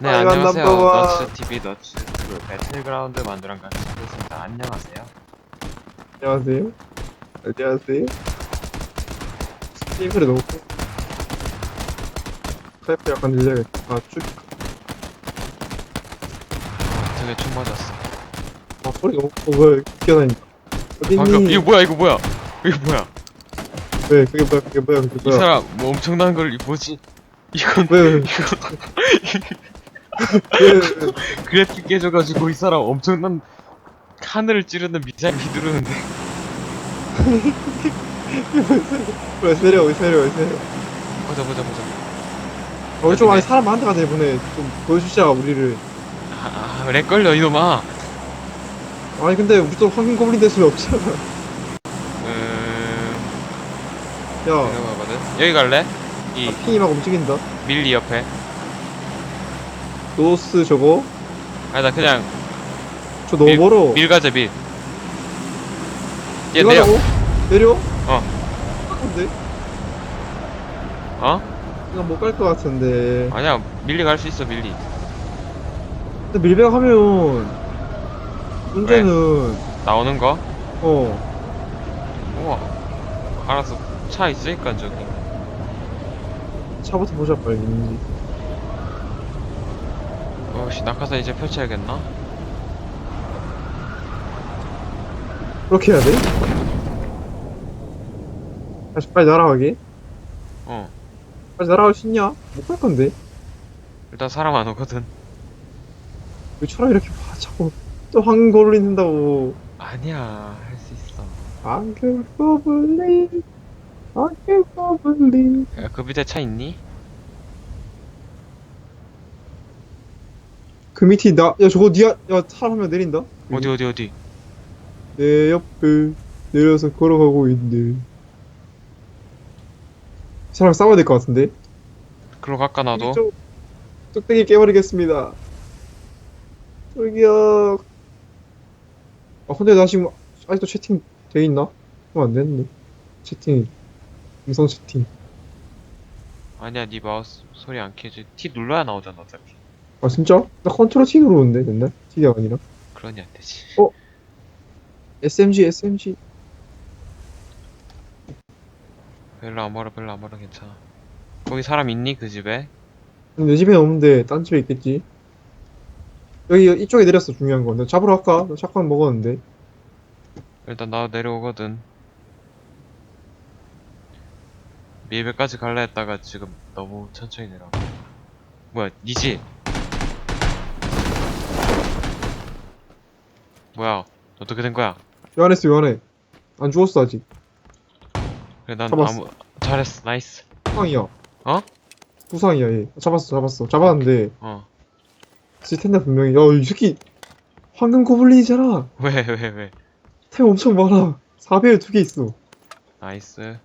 네 아, 안녕하세요 넘버원. 너츠 TV 너츠 그 배틀그라운드 만두랑 같이 하겠습니다 안녕하세요 안녕하세요. 안녕하세요. 스티브를 넣고. 파이프 약간 늘려야겠다. 아, 쭉. 등에 총 맞았어 아, 소리 너무, 어, 뭐야, 뛰어다니까. 어딨니? 방금 이거 뭐야 이거 뭐야 이거 뭐야 왜, 그게 뭐야, 그게 뭐야, 그게 이 뭐야. 사람 뭐 엄청난 걸 뭐지 이건 왜, 왜, 왜, 왜, 그래픽 깨져가지고 이 사람 엄청난 하늘을 찌르는 미사일 휘두르는데 왜, 세려, 왜, 세려, 왜, 세려. 보자 보자 보자 어, 우리 좀, 아니, 사람 데 가자, 이번에. 좀 보여주자, 우리를. 아, 아, 렉 걸려 이놈아 아니, 근데 우리 또 황금 고블린 될 수는 없잖아. 음... 야, 내려가거든 여기 갈래? 이 아, 핑이 막 움직인다. 밀리 옆에 노스 저거? 아니 나 그냥 저 너무 밀- 멀어. 밀 가자 밀 얘 내려 내려. 내려? 어. 근데? 어? 그냥 못갈 것 같은데. 아니야 밀리 갈 수 있어 밀리 근데 밀배가 하면 문제는 나오는 거? 어 우와 알았어 차 있으니까 저기 차부터 보자 빨리 어씨 낙하산 이제 펼쳐야겠나? 그렇게 해야 돼? 다시 빨리 날아가게 어 빨리 날아갈 수 있냐? 못 갈 건데 일단 사람 안 오거든 왜 차라리 이렇게 봐 자꾸 또 된다고 아니야 할 수 있어 황금 고블린 황금 고블린 야, 그 밑에 차 있니? 그 밑이 나 야 저거 니야 야 사람 한 명 내린다? 어디 어디 어디? 내 옆을 내려서 걸어가고 있는데 이 사람 싸워야 될 것 같은데? 글로 갈까 나도? 쪽- 뚝배기 깨버리겠습니다. 저기요. 아 근데 나 지금 아직도 채팅 돼 있나? 그럼 안 됐네. 채팅 음성 채팅. 아니야 네 마우스 소리 안 켜지. T 눌러야 나오잖아 어차피 아 진짜? 나 컨트롤 T 누르는데 맨날 T가 아니라 그러니 안 되지 어? SMG SMG 별로 안 멀어 별로 안 멀어 괜찮아 거기 사람 있니 그 집에? 내 집에 없는데 딴 집에 있겠지 여기 이쪽에 내렸어 중요한 건. 나 잡으러 갈까? 나 샷건 먹었는데 일단 나도 내려오거든 밀배까지 갈라 했다가 지금 너무 천천히 내려와 뭐야 니지? 뭐야 어떻게 된 거야? 요 안에 있어 요 안에 안 죽었어 아직. 그래 난 잡았어. 아무 잘했어 나이스. 부상이야. 어? 부상이야 얘. 잡았어 잡았어. 잡았는데. 어. 있을 텐데 분명히. 야이 새끼 황금 고블린이잖아. 왜 왜, 왜? 템 엄청 많아. 4배율 두 개 있어. 나이스.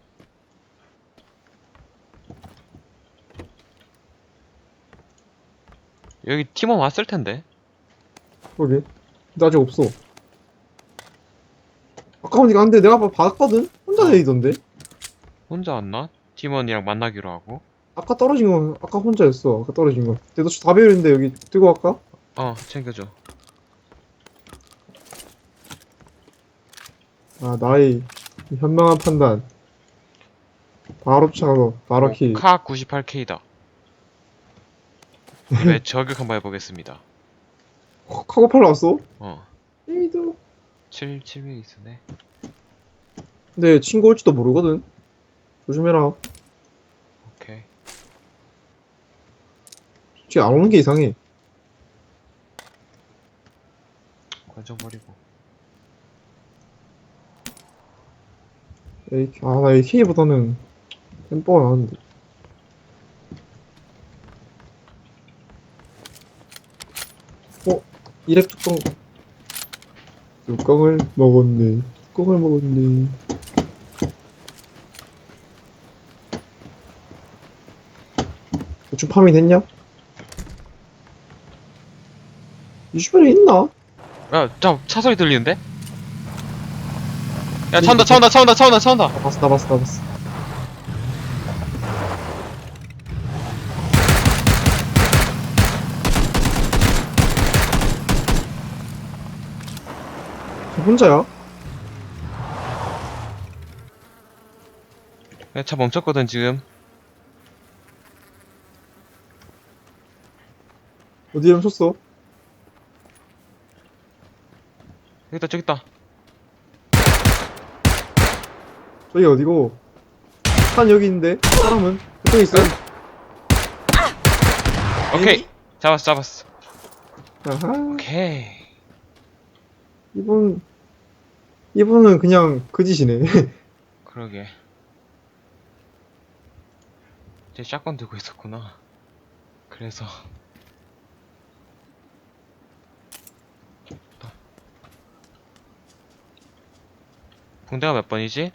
여기 팀원 왔을 텐데. 그러게 근데 아직 없어. 아까 보니까 안돼 내가 봐- 봤거든? 혼자 내리던데? 혼자 왔나? 팀원이랑 만나기로 하고? 아까 떨어진 건 아까 혼자였어 아까 떨어진 건. 근데 너 4배율인데 여기 들고 갈까? 어 챙겨줘. 아 나의 이 현명한 판단. 바로 차고 바로 킬. 카 98K다. 네 저격 한번 해보겠습니다. 어, 카고 팔 나왔어? 어. 에이도 7, 7mm 있으네. 근데 친구 올지도 모르거든. 조심해라. 오케이. 솔직히 안 오는 게 이상해. 건져버리고. AK, 아, 나 AK보다는 템포가 나은데. 어? 이랩 뚜껑. 뚜껑을 먹었네. 뚜껑을 먹었네. 대충 파밍 됐냐? 이 주변에 있나? 야, 자, 차 소리 들리는데? 야, 차 온다, 차 온다, 차 온다, 차 온다, 차 온다. 나 봤어, 나 봤어, 나 봤어. 혼자야? 내차 멈췄거든 지금 어디에 멈췄어? 여기 있다 저기 있다 저기 어디고? 산 여기 있는데? 사람은? 그쪽에 있어? 오케이 잡았어 잡았어 아하. 오케이 이분, 이분은 그냥 그 짓이네. 그러게 제 샷건 들고 있었구나 그래서 붕대가 몇 번이지?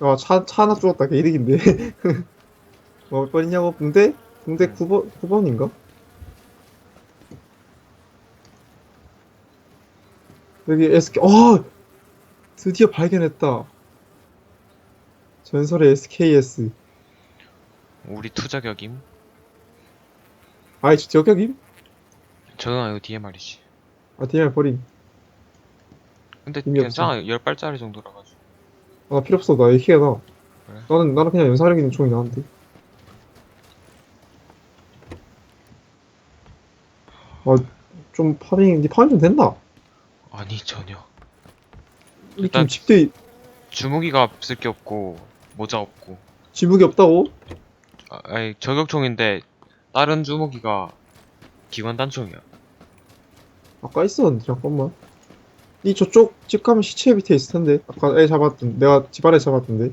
아, 차, 차 하나 죽었다. 개이득인데. 뭐, 몇 번이냐고? 붕대? 붕대 9번, 9번인가? 여기 SK, 어! 드디어 발견했다. 전설의 SKS. 우리 투자격임? 아이, 저 저격임? 저는 아니고 말이지 아, DMR 버림. 근데 의미 괜찮아 10발짜리 정도라 가지고 아, 나 필요 없어. 나 AK야, 나. 그래? 나는, 나는 그냥 연사력 있는 총이 나은데. 아, 좀 파밍, 니 파밍 좀 된다. 아니 전혀 이좀 일단- 집대, 주무기가 없을 게 없고 모자 없고 지붕이 없다고? 아, 아니 저격총인데 다른 주무기가 기관 단총이야 아까 있었는데, 잠깐만. 니 저쪽 집 가면 시체 밑에 있을 텐데. 아까 애 잡았던, 내가 집 아래 잡았던데.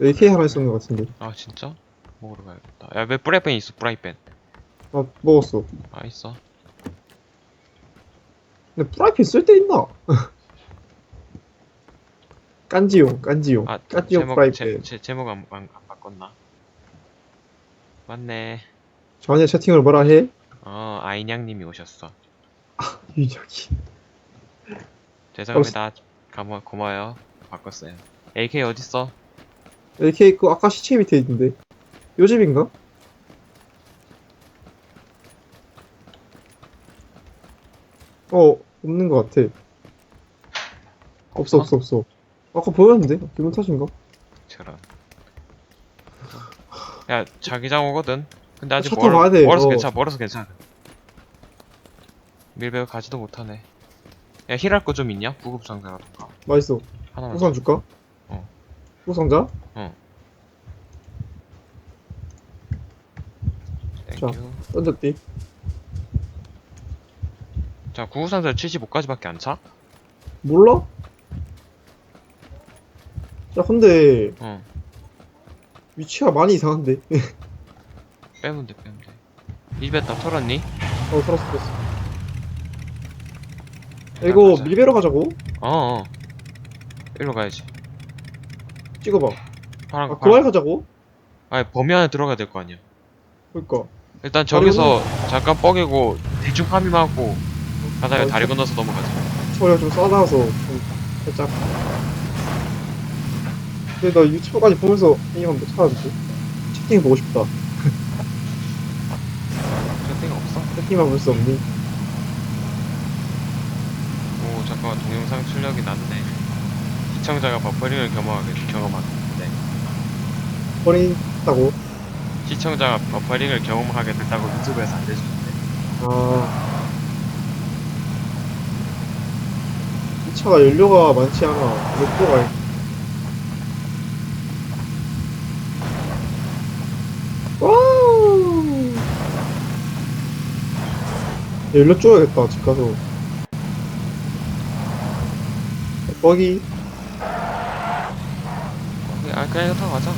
AK 하나 있었는 것 같은데. 아 진짜? 먹으러 가야겠다 야왜 프라이팬 있어 프라이팬 아, 먹었어. 아 있어 근데 프라이팬 쓸 데 있나? 깐지용, 깐지용. 아 깐지용 제목 프라이팬. 제, 제, 제목 안, 안, 안 바꿨나? 맞네 전에 채팅을 뭐라 해? 어 아이냥님이 오셨어 유적이. 죄송합니다 고마, 고마워요 바꿨어요 AK 어딨어? AK 그 아까 시체 밑에 있는데. 요 집인가? 어, 없는 것 같아. 없어, 없어, 없어. 아까 보였는데? 기분 탓인가? 저런 야 자기장 오거든 근데 아직 차 타고 멀어, 가야 돼, 멀어서 어. 괜찮아 멀어서 괜찮아 밀배우 가지도 못하네 야 힐할 거 좀 있냐? 구급 상자라던가 맛있어. 하나만 우산 줄까? 어. 우상자? 땡큐 던졌디. 자 구급상자 75까지밖에 안 차? 몰라? 야, 근데, 어 위치가 많이 이상한데? 빼면 돼 빼면 돼 밀배 다 털었니? 어, 털었어, 털었어. 이거 가자. 밀배로 가자고? 어 어 일로 가야지 찍어봐. 파랑 아, 그말 가자고? 아니 범위 안에 들어가야 될 거 아니야 그니까. 일단 저기서 잠깐 뻐개고 대충 파밍하고 바다에 어, 다리 건너서 넘어가자. 처리가 좀 싸다서 좀 살짝. 근데 나 유튜브까지 보면서 한번 찾아줄게 채팅 보고 싶다. 채팅 없어? 채팅만 볼 수 없니? 오 잠깐만. 동영상 출력이 낮네. 시청자가 버퍼링을 경험하게 경험하겠는데 버린 다고? 시청자가 버퍼링을 경험하게 됐다고 유튜브에서 알려주는데. 아... 차가 연료가 많지 않아. 몇 도가 와우! 연료 쪼야겠다 집 가서. 버기. 아 그냥 이거 타고 가자.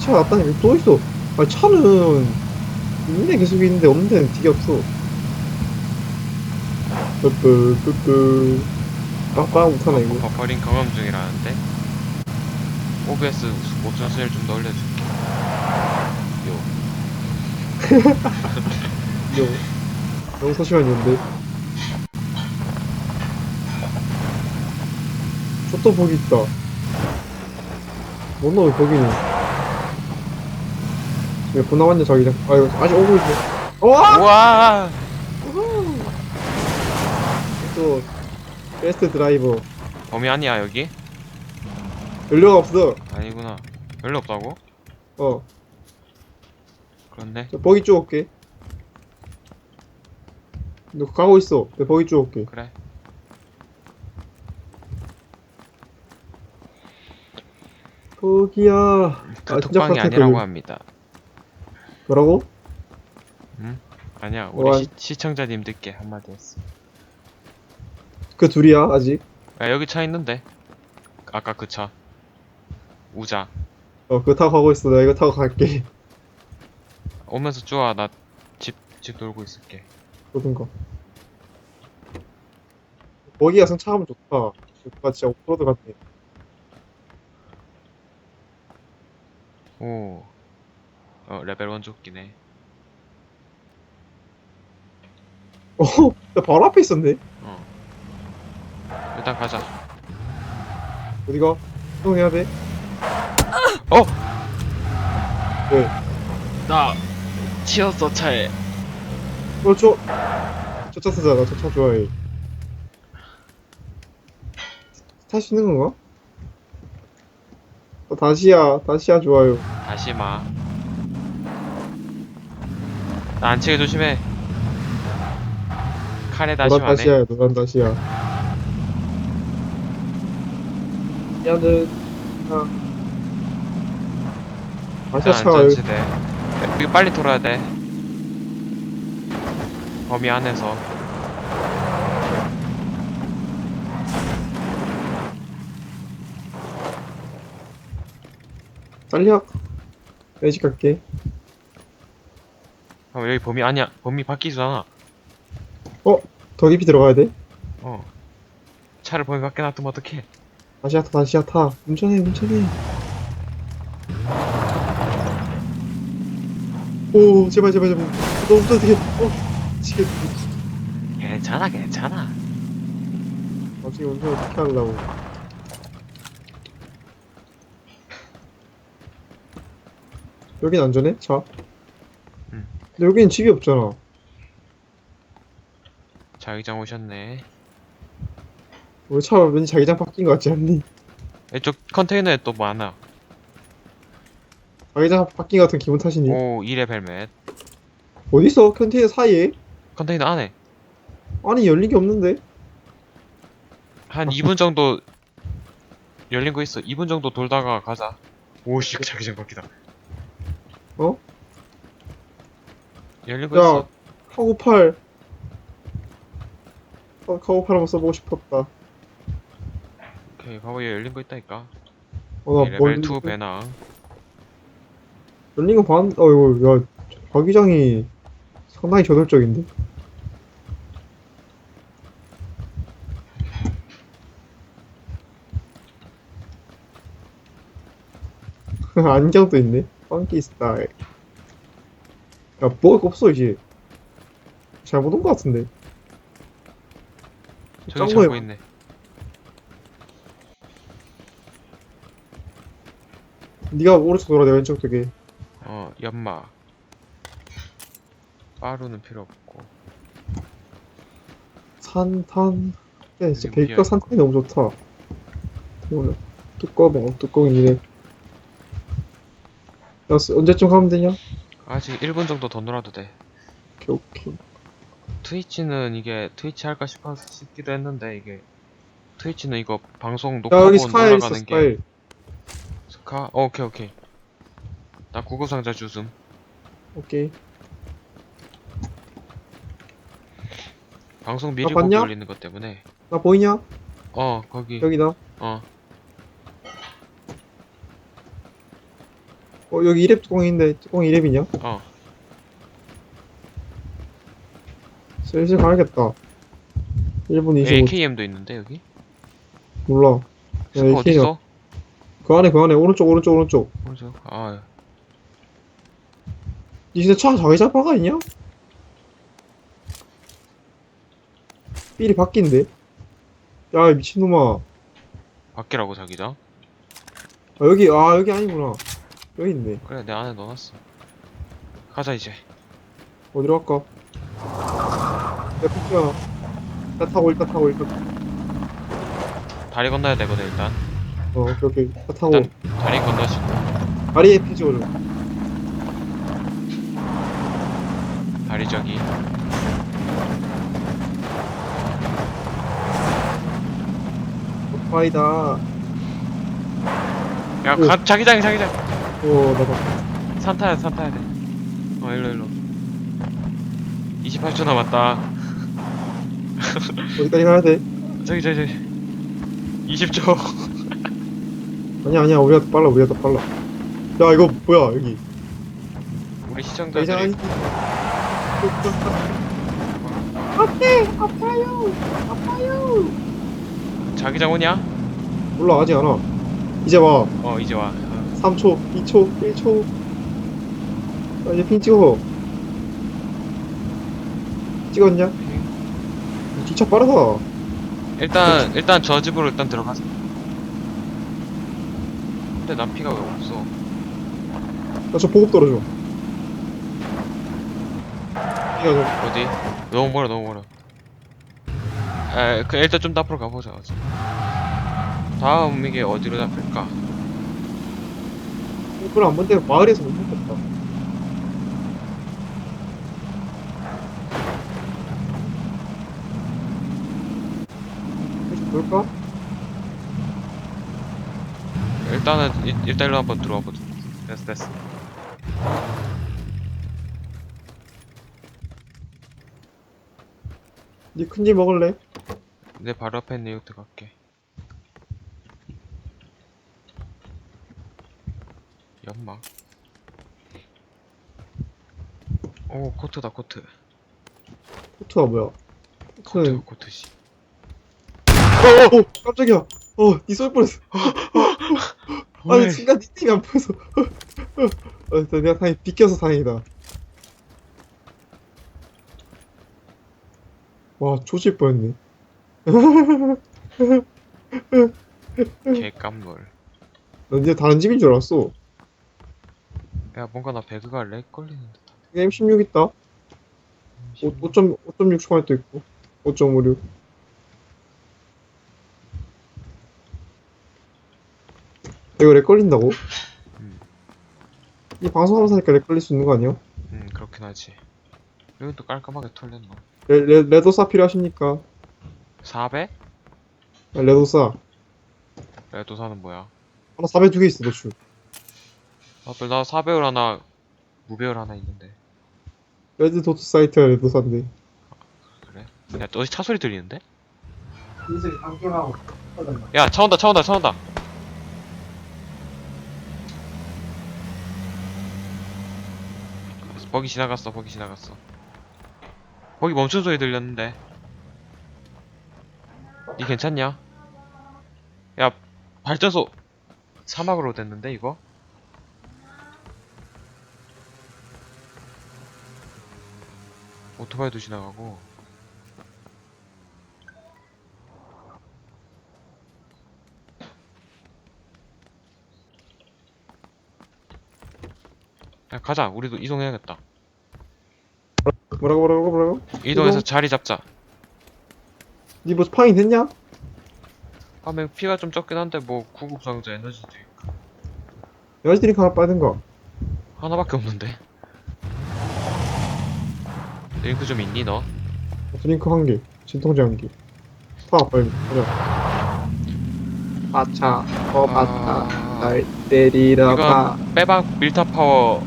차가 났다니 왜또 있어? 아 차는 있네 계속 있는데 없는 데는 되게 없어. 뿌뿌 뿌뿌 깜깜 못하네 이거. 버퍼링 경험 중이라는데 OBS 옵션 수를 좀 더 올려줄게 요 이거 너무 소심한이었는데. 저또 거기 있다. 못 넣어 거기는. 왜 보나왔냐 자기장. 아 이거 아직 오고 있네. 와! 우와 또 베스트 드라이버. 범위 아니야 여기? 연료가 없어. 아니구나 별로 없다고? 어. 그렇네 저 버기 쭉 올게. 너 가고 있어. 내 버기 쭉 올게. 그래 버기야. 아, 그 진짜 톡방이 빡센 아니라고 거지. 합니다 뭐라고? 아니야 우리 와. 시, 시청자님들께 한마디 했어 그 둘이야 아직. 야 여기 차 있는데 아까 그 차 우자 어 그거 타고 가고 있어. 나 이거 타고 갈게. 오면서 쪼아 나 집 집 돌고 있을게 그러든가. 버기가 승차하면 좋다. 좋다 진짜 오프로드 같네. 오 어, 레벨 1 조끼네 어, 나 바로 앞에 있었네. 어 일단 가자 어디가? 이동해야 돼. 어! 왜? 나 치였어 차에 그렇죠. 저차 쓰잖아. 저 차 좋아해. 탈 수 있는 건가? 어, 다시야. 다시야 좋아요. 다시 마. 나 안 치게 조심해. 칼에 다시 노란 마네. 다시야. 노란 다시야. 아. 다시야 차가 여기 안전지대. 이거 빨리 돌아야 돼. 범위 안에서. 빨리 내집 갈게. 어, 여기 범위 아니야. 범위 바뀌잖아. 더 깊이 들어가야 돼. 어. 차를 범위 밖에 놔두면 어떡해. 다시야 타. 다시야 타. 운전해. 운전해. 오 제발 제발 제발. 너 운전 어떻게? 어 미치겠. 괜찮아, 괜찮아. 나중에 운전 어떻게 하려고. 여긴 안전해? 차? 응. 근데 여긴 집이 없잖아. 자기장 오셨네. 우리 차 왠지 자기장 바뀐 것 같지 않니? 이쪽 컨테이너에 또 많아. 자기장 바뀐 것 같은 기분 탓이니? 오, 2레벨 맷. 어디서? 컨테이너 사이에? 컨테이너 안에. 아니 열린 게 없는데? 한 2분 정도 열린 거 있어. 2분 정도 돌다가 가자. 오씨, 자기장 바뀌다. 어? 열린 거 야 있어. 카고팔 아, 카고 팔 한번 써보고 싶었다 오케이, 봐봐, 얘 열린 거 있다니까. 어나 이뭘 레벨 2 배낭. 열린 거 봤.. 어이구 야 자기장이 상당히 저돌적인데? 안경도 있네 펑키 스타일 야 뭐가 없어 이제 잘못 온 거 같은데 저기 짱구에- 잡고 있네. 네가 오른쪽 돌아 내가 왼쪽 되게 어, 연마. 빠루는 필요 없고. 산탄 네 진짜 여기 비어있고. 산탄이 너무 좋다 오늘 뚜껑 뭐 뚜껑이네 야 쓰- 언제쯤 가면 되냐? 아직 1분 정도 더 놀아도 돼. 오케이 오케이 트위치는 이게 트위치 할까 싶어 싶기도 했는데 이게 트위치는 이거 방송 야 녹화본 여기 스카이 있어 올라가는 게 스카이 스카? 어, 오케이 오케이. 나 구글 상자 주슴. 오케이 방송 미리 아, 보기 봤냐? 올리는 것 때문에. 나 보이냐? 어, 거기. 여기다 어, 어 여기 2렙 뚜껑이 있는데 뚜껑 2렙이냐? 어. 슬슬 가야겠다 1분 25 AKM도 있는데 여기? 몰라 야, 스카 어디 AKM 있어? 그 안에 그 안에 오른쪽 오른쪽 오른쪽 오른쪽. 아, 니 진짜 차 자기장 바가 있냐? 삘이 바뀐데? 야 미친놈아 밖이라고 자기장? 아 여기 아 여기 아니구나 여기 있네 그래, 내 안에 넣어놨어. 가자 이제. 어디로 갈까? 야, 피키야. 일단 타고, 일단 타고, 일단. 다리 건너야 되거든 일단 어차 타고 일단 다리 건너시고. 다리에 피 찍어줘 다리 저기. 오토바이다. 야 오. 가, 자기장 자기장. 오 나다 산 타야 산 타야 돼어 일로 일로. 28초 남았다. 어디까지 가야 돼? 저기 저기 저기. 20초 아니야 아니야 우리가 더 빨라 우리가 더 빨라. 야 이거 뭐야 여기? 우리 시청자들이 아니 앞에 아파요. 아파요. 자기장 오냐? 올라가지 않아. 이제 와. 어 이제 와. 어. 3초 2초 1초. 아, 이제 핑 찍어 찍었냐? 기차 빠르다 일단 일단 저 집으로 일단 들어가자 근데 난 피가 왜 없어 나저 보급 떨어져 좀 어디? 너무 멀어 너무 멀어 에, 그 일단 좀 더 앞으로 가보자 어디. 다음 이게 어디로 잡힐까? 그걸 안 본데 마을에서 못 먹겠다 볼까? 일단은 일, 일단 일로 한번 들어와 보자 됐어 됐어. 니 큰지 먹을래? 내 바로 앞에 있는 요트 갈게. 연막. 오 코트다 코트. 코트가 뭐야? 코트 코트는 코트씨. 어, 어, 깜짝이야. 어, 니쏠 뻔했어 아니 왜? 순간 니 팀이 안 보여서. 어, 내가 다행히 비껴서 다행이다. 와 조질 뻔했네. 개깜놀. 난 이제 다른 집인 줄 알았어. 야 뭔가 나 배그가 렉 걸리는 듯 여기 M16 있다. 5.6 초반도 있고 5.56 이거 렉 걸린다고? 음. 이 방송하면서 하니까 렉 걸릴 수 있는 거 아니야? 음 그렇긴 하지 여기 또 깔끔하게 털렸노 레, 레, 레도사 필요하십니까? 400? 아, 레도사 레도사는 뭐야 하나 400 두 개 있어 너추 아나 4배율 하나 무배율 하나 있는데 레드 도트 사이트가 레도사인데 그래? 야 어디 차 소리 들리는데? 야 차 온다 차 온다 차 온다 버기 지나갔어 버기 지나갔어 버기 멈춘 소리 들렸는데 니 괜찮냐? 야 발전소 사막으로 됐는데 이거? 오토바이도 지나가고 야 가자. 우리도 이동해야겠다. 뭐라고 뭐라고 뭐라고? 이동해서 이동? 자리 잡자. 니뭐 파인 됐냐? 하면 피가 좀 적긴 한데 뭐 구급상자 에너지도 있고 여지 드링크 하나 빠는 거. 하나밖에 없는데. 링크 좀 있니 너? 드링크 한 개. 진통제 한 개. 타 빨리. 가자. 아차 어 아. 날 때리러 이거 빼박 밀타 파워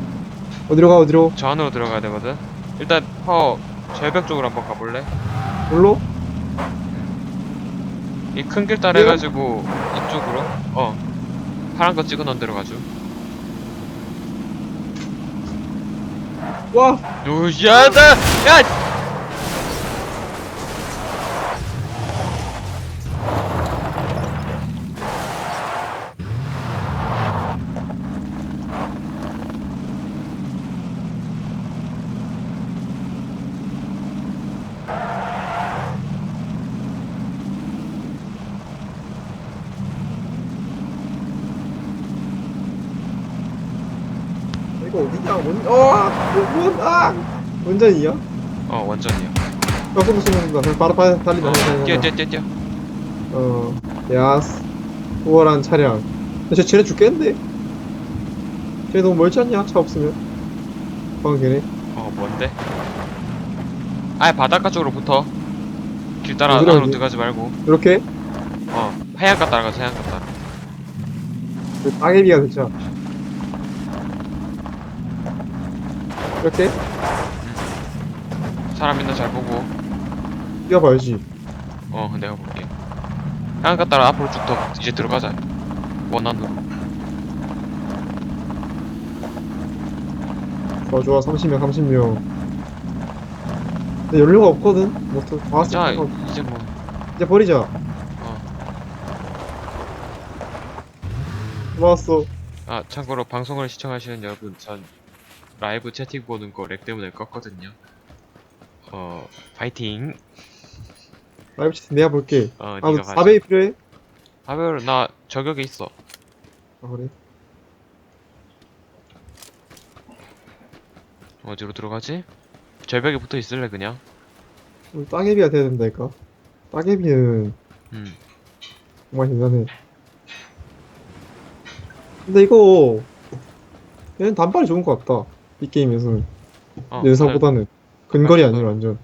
어디로 가 어디로? 저 안으로 들어가야 되거든. 일단 파워 절벽 쪽으로 한번 가볼래? 뭘로? 이 큰 길 따라 해가지고 이쪽으로? 어. 파란 거 찍어 넣은 데로 가죠. 와! 노야다! 야 이거 어디냐 원 어! 원 아! 원전이야? 어 원전이야 야 손도 쏘는다 그냥 바로 빨리 달리자 어, 뛰어. 뛰어 뛰어 뛰어 어, 야스. 우월한 차량. 근데 쟤, 쟤네 죽겠는데? 쟤 너무 멀지 않냐? 차 없으면. 방금 걔네. 어 뭔데? 아예 바닷가 쪽으로 붙어 길 따라 어디로, 안으로 어디? 들어가지 말고 이렇게? 어 해안가 따라가자 해안가 따라 그 따개비가 진짜. 이렇게? 사람 있나 잘 보고 뛰어봐야지. 어 내가 볼게 해안가 따라 앞으로 쭉 더 이제 들어가자 원안으로 좋아, 좋아. 30명, 30명. 근데 연료가 없거든? 뭐, 더, 다자 왔어. 이제 뭐 이제 버리자. 어. 고마웠어. 아 참고로 방송을 시청하시는 여러분 전 라이브 채팅 보는 거 렉 때문에 껐거든요 어 파이팅 라이브 채팅 내가 볼게. 어 아, 니가 가자 4배이 필요해? 하별 나 저격에 있어 아, 그래? 어디로 들어가지? 절벽에 붙어 있을래 그냥 우리 따개비가 돼야 된다니까. 따개비는 음 정말 대단해. 근데 이거, 얘는 단발이 좋은 것 같다. 이 게임에서는. 어, 연사보다는. 근거리 맞아. 아니라 완전.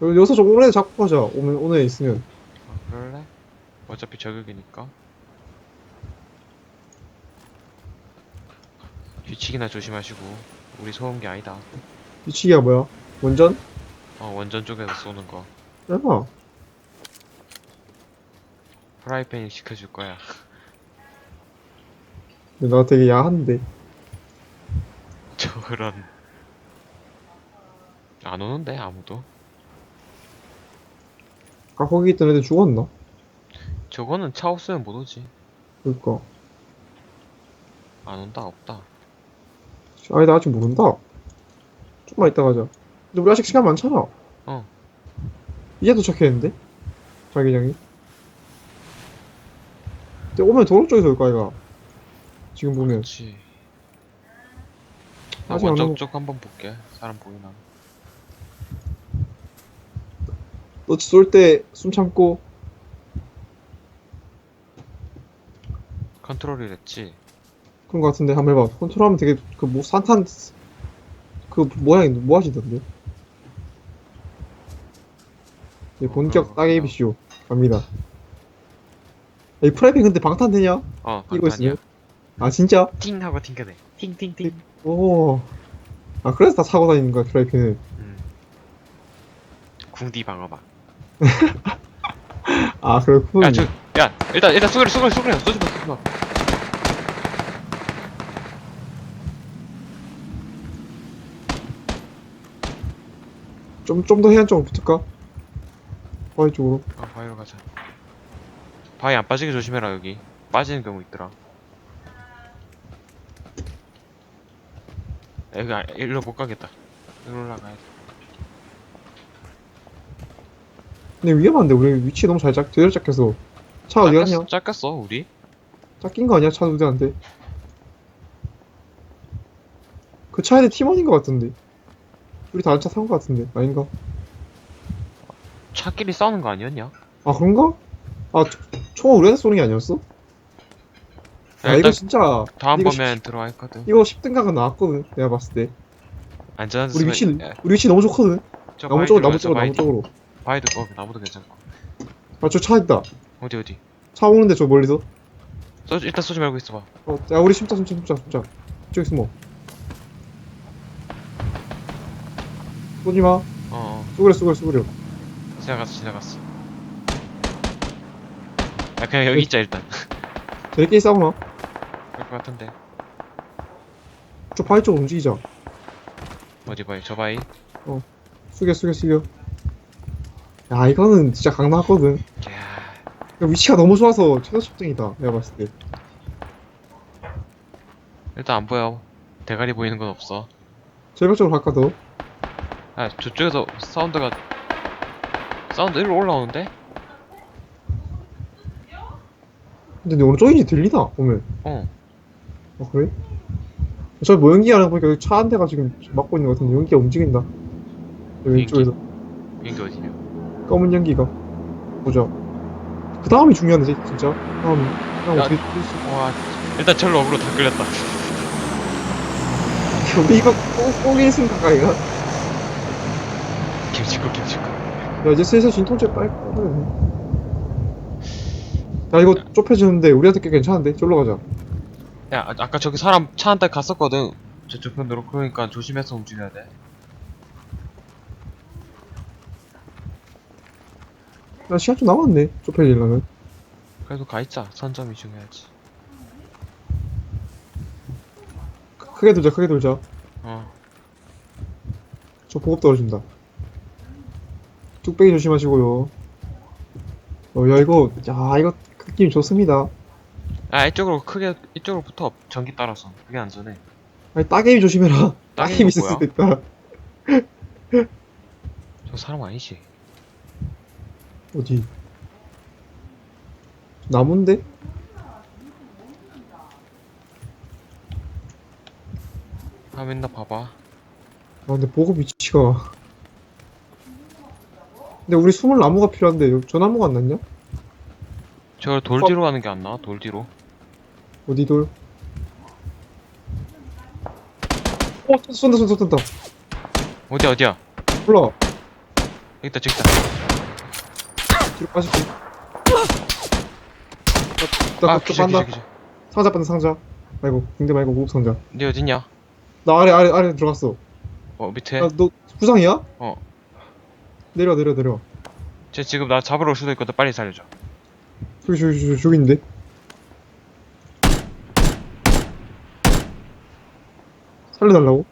그리고 여기서 좀 오래 잡고 가자. 오늘, 오늘 있으면. 어, 그럴래? 어차피 저격이니까 뒤치기나 조심하시고 우리 소음기 아니다 뒤치기가 뭐야? 원전? 어 원전 쪽에서 쏘는 거 얼마? 프라이팬이 시켜줄 거야 근데 나 되게 야한데. 저런 안 오는데 아무도 아까 거기 있던 애들 죽었나? 저거는 차 없으면 못 오지 그니까. 안 온다 없다 아니, 나 아직 모른다. 좀만 이따 가자. 근데 우리 아직 시간 많잖아. 어. 이제 도착했는데? 자기장이. 근데 오면 도로 쪽에서 올 거야, 이가. 지금 보면. 그렇지 나 아직 안 오고. 쪽 한번 볼게 사람 보이나 너 쏠 때 숨 참고. 컨트롤이랬지 그런 거 같은데 한번 해봐. 컨트롤하면 되게 그뭐 산탄 그 모양이 모아지던데. 예, 본격 어, 따개비쇼 갑니다. 이 프라이팬 근데 방탄 되냐? 어 이거 있으면? 아 진짜? 팅 하고 튕겨내 팅팅팅 오. 아 그래서 다 사고 다니는 거야 프라이팬을. 음. 궁디 방어막 아 그렇군. 야, 저, 야, 일단, 일단 수그려, 수그려, 수그려. 쏘지 마, 쏘지 마. 좀 좀 더 해안 쪽으로 붙을까? 바위 쪽으로. 아, 바위로 가자. 바위 안 빠지게 조심해라, 여기. 빠지는 경우 있더라. 여기, 아, 일로 못 가겠다. 일로 올라가야 돼. 근데 위험한데 우리 위치 너무 잘 작, 제대로 잡혀서 차 어디 갔냐? 짰겠어, 우리? 짝낀 거 아니야? 차두 대한테. 그 차에는 팀원인 것 같은데. 우리 다른 차탄것 같은데. 아닌가? 차끼리 싸우는 거 아니었냐? 아 그런가? 아 초- 총을 우리한테 쏘는 게 아니었어? 야, 야 이거 일단 진짜 다음 이거 들어와 있거든. 이거 10등각은 나왔거든 내가 봤을 때 안전한 우리 위치 야, 우리 위치 너무 좋거든 저 나무 쪽으로 나무 쪽으로 나무 쪽으로 바위도, 어, 나무도 괜찮고. 아 저 차 있다 어디, 어디? 차 오는데 저 멀리서 쏘, 일단 쏘지 말고 있어봐. 어, 야 우리 숨자 숨자 숨자 숨자 저기 숨어 쏘지마 어, 어. 쏘그려 쏘그려 쏘그려 지나갔어, 지나갔어. 야, 그냥 여기 있자, 일단. 저희끼리 싸우나? 그럴 것 같은데. 저 바위 쪽으로 움직이자 어디 바위? 저 바위? 숙여 숙여 숙여 야 이거는 진짜 강나거든 야, 위치가 너무 좋아서 최소 등이다 내가 봤을 때 일단 안 보여. 대가리 보이는 건 없어. 절벽 쪽으로 갈까 더? 아, 저쪽에서 사운드가 사운드 일로 올라오는데? 근데 어느 쪽인지 들리나 보면 어. 아 그래? 저 모연기 하는 거 보니까 차 한 대가 지금 막고 있는 것 같은데 연기가 움직인다 여기 왼쪽에서 비행기 어디냐? 검은 연기가 보자. 그 다음이 중요한데, 진짜. 다음이. 다음 야. 어떻게 뜰 수- 와 일단 절로 어그로 다 끌렸다 우리 이거 꼭, 꼭 1승 가까이가? 김치국 김치국 야, 이제 슬슬 진통제 빨리 꺼야 돼. 야, 이거 좁혀지는데, 우리한테 꽤 괜찮은데? 저로 가자. 야 아- 아까 저기 사람 차 한 대 갔었거든 저쪽 편으로 그러니까 조심해서 움직여야 돼 야, 시간 좀 남았네. 좁혀지려면. 그래도 가있자 선점이 중요하지 크- 크게 돌자, 크게 돌자. 어 저 보급 떨어진다. 뚝배기 조심하시고요. 어, 야, 이거, 야, 이거 느낌 좋습니다. 아 이쪽으로 크게 이쪽으로 붙어 전기 따라서 그게 안전해 아니, 따개비 조심해라. 따개비 있을? 수도 있다. 저 사람 아니지 어디? 나무인데? 아 맨날 봐봐 아, 근데 보급 위치가. 근데 우리 숨을 나무가 필요한데, 여기 저 나무가 안 났냐? 저걸 돌 어. 뒤로 가는 게 안 나와 돌 뒤로 어디 돌? 어, 쏜다, 쏜다, 쏜다, 쏜다. 어디야 어디야 몰라. 여기 있다 저기 있다 뒤로 빠질게. 나, 나아 그쪽 기절. 기절 기절 상자 받는 상자. 아이고, 붕대 말고 무급 상자. 니 어딨냐 나 아래, 아래, 아래 들어갔어. 어 밑에 야, 너 부상이야? 어. 내려, 내려, 내려. 쟤 지금 나 잡으러 올 수도 있거든 빨리 살려줘 저기, 저기, 저기, 저기 있는데? 살려달라고?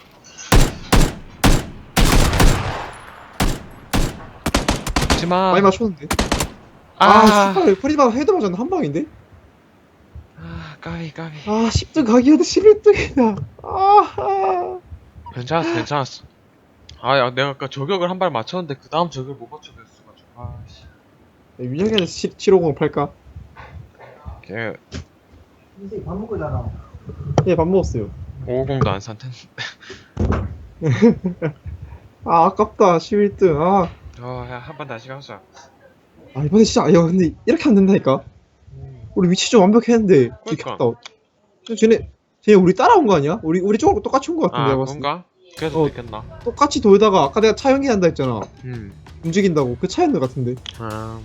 하지마 많이 맞췄는데? 아, 아, 씨발, 프리바 헤드 맞았는데 한 방인데? 아 까비 까비 아, 10등 가기에도 11등이다. 아, 아. 괜찮았어 괜찮았어 아 야 내가 아까 저격을 한 발 맞췄는데 그 다음 저격을 못 맞춰냈어가지고 아씨 윤영이는 750 팔까? 걔 인생 밥 먹은 거잖아. 예, 밥 먹었어요. 550도 안 산 텐데 아, 아깝다. 11등. 아. 어 야 한 번 다시 가자 아, 이번에 진짜, 야, 근데 이렇게 안 된다니까? 우리 위치 좀 완벽했는데, 그러니까. 기켰다. 쟤네, 쟤네 우리 따라온 거 아니야? 우리, 우리 쪽으로 똑같이 온 거 같은데, 아 내가 봤을 때. 그런가? 그래서 어. 됐겠나 똑같이 돌다가, 아까 내가 차 연기 한다 했잖아. 음 움직인다고. 그 차였는 것 같은데. 음.